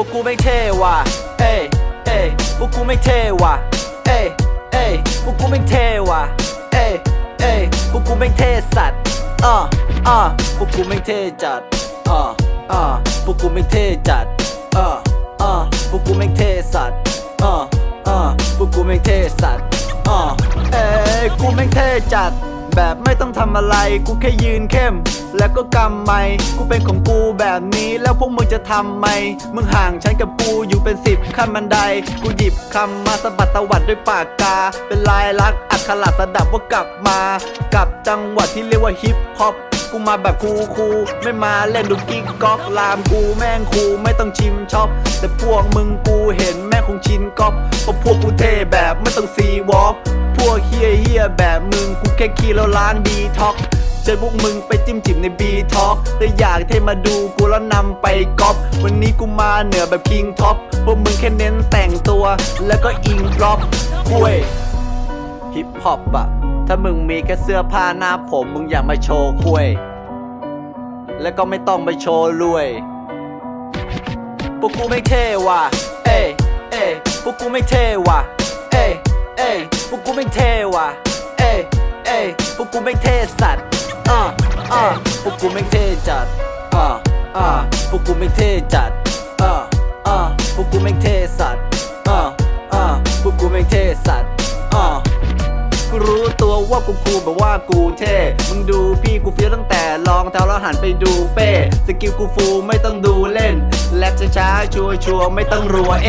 วกกูไม่เท่ว่ะเอ้ยเอ้ยพวกกูไม่เท่ว่ะเอ้ยเอ้ยพวกกูไม่เท่ว่ะเอ้ยเอ้ยพวกกูไม่เท่สัตว์อะอะพวกกูไม่เท่จัดอะอะพวกกูไม่เท่จัดอะอะพวกกูไม่เท่สัตว์อะอะพวกกูไม่เท่สัตว์อะเอ้ยกูไม่เท่จัด แบบไม่ต้องทำอะไร กูแค่ยืนเข้ม แล้วก็กำไม่กูเป็นของกูแบบนี้แล้วพวกมึงจะทำไหมมึงห่างฉันกับกูอยู่เป็นสิบขั้นบันได กูหยิบคำมาสะบัดตะวัดด้วยปากกา เป็นลายลักษณ์อักขระสดับว่ากลับมา กับจังหวัดที่เรียกว่าฮิปฮอปกูมาแบบคูคูไม่มาเล่นดูกิ๊กก๊อกลามกูแม่งคูไม่ต้องชิมช็อป แต่พวกมึงกูเห็นแม่งคงชินก๊อปเพราะพวกกูเท่แบบไม่ต้องซีวอล์ก พวกเฮียเฮียแบบมึงกูแค่ขี้แล้วล้างดีท็อกเจอพวกมึงไปจิ้มจิบในบีท็อกแต่อยากเทมาดูกูแล้วนำไปก๊อปวันนี้กูมาเหนือแบบคิงท็อปพวกมึงแค่เน้นแต่งตัว แล้วก็อิงบล็อกคุยฮิปฮอปอะถ้ามึงมีแค่เสื้อผ้าหน้าผมมึงอย่ามาโชว์คุยแล้วก็ไม่ต้องไปโชว์รวยพวกกูไม่เท่ว่ะ เอ้เอ้พวกกูไม่เท่ว่ะ กกูไม่เทว่ะ เอ้เอ้พวกกูไม่เทสัตว์อะอะพวกกูไม่เทจัดอะอะพวกกูไม่เทจัดอะอะพวกกูไม่เทสัตว์อะอะพวกกูไม่เทสัตว์อะกูรู้ตัวว่ากูคูลแบบว่ากูเท่ มึงดูพี่กูเฟี้ยวตั้งแต่ลองเท้าแล้วหันไปดูเป้ สกิลกูฟูลไม่ต้องดูเล่น แลกช้าๆชัวชัวไม่ต้องรัวเอ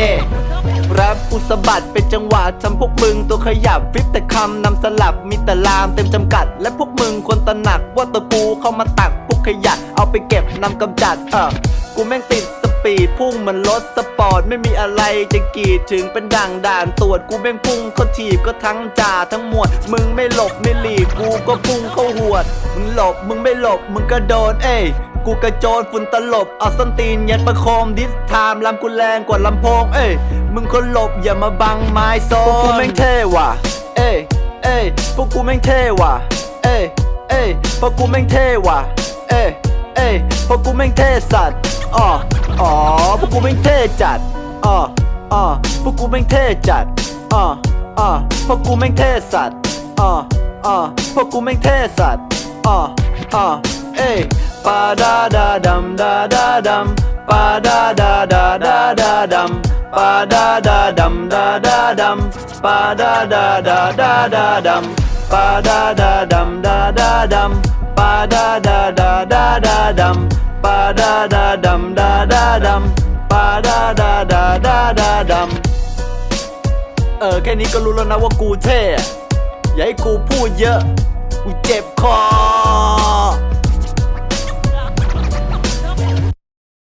แรปกูสะบัดเป็นจังหวะทำพวกมึงตัวขยับฟิปแต่คำนำสลับมีแต่ลามเต็มจำกัด และพวกมึงควรตระหนักว่าตัวกูเข้ามาตักพวกขยะเอาไปเก็บนำกำจัดเออกูแม่งติดสปีดพุ่งเหมือนรถสปอร์ตไม่มีอะไรจะกีดถึงเป็นด่างด่านตรวจกูแม่งพุ่งเขาถีบก็ทั้งจ่าทั้งหมวด มึงไม่หลบไม่หลีกกูก็พุ่งเข้าหวด มึงหลบมึงไม่หลบมึงก็โดนเอ้ยกูกระโจนฝุ่นตลบเอาส้นตีนยัดประโคมดิสไทม์ลำกูแรงกว่าลำโพงเอ้ย มึงคนหลบอย่ามาบังไม้โซนพวกกูแม่งเท่ว่ะ เอ้ยเอ้ยพวกกูแม่งเท่ว่ะ เอ้ยเอ้ยพวกกูแม่งเท่ว่ะ เอ้ยเอ้ยพวกกูแม่งเท่สัตว์อ๋ออ๋อพวกกูแม่งเท่จัดอ๋ออ๋อพวกกูแม่งเท่จัดอ๋ออ๋อพวกกูแม่งเท่สัตว์อ๋ออ๋อพวกกูแม่งเท่สัตว์อ๋ออ๋อเอ้ยปาดาดาดัมดาดาดัมปาดาดาดาดาดาดัม ปาดาดาดัมดาดาดัมปาดาดาดาดาดาดัมปาดาดาดัมดาดาดัมปาดาดาดาดาดาดัมปาดาดาดัมดาดาดัมปาดาดาดาดาดาดัมเออแค่นี้ก็รู้แล้วนะว่ากูเท่อย่าให้กูพูดเยอะกูเจ็บคอ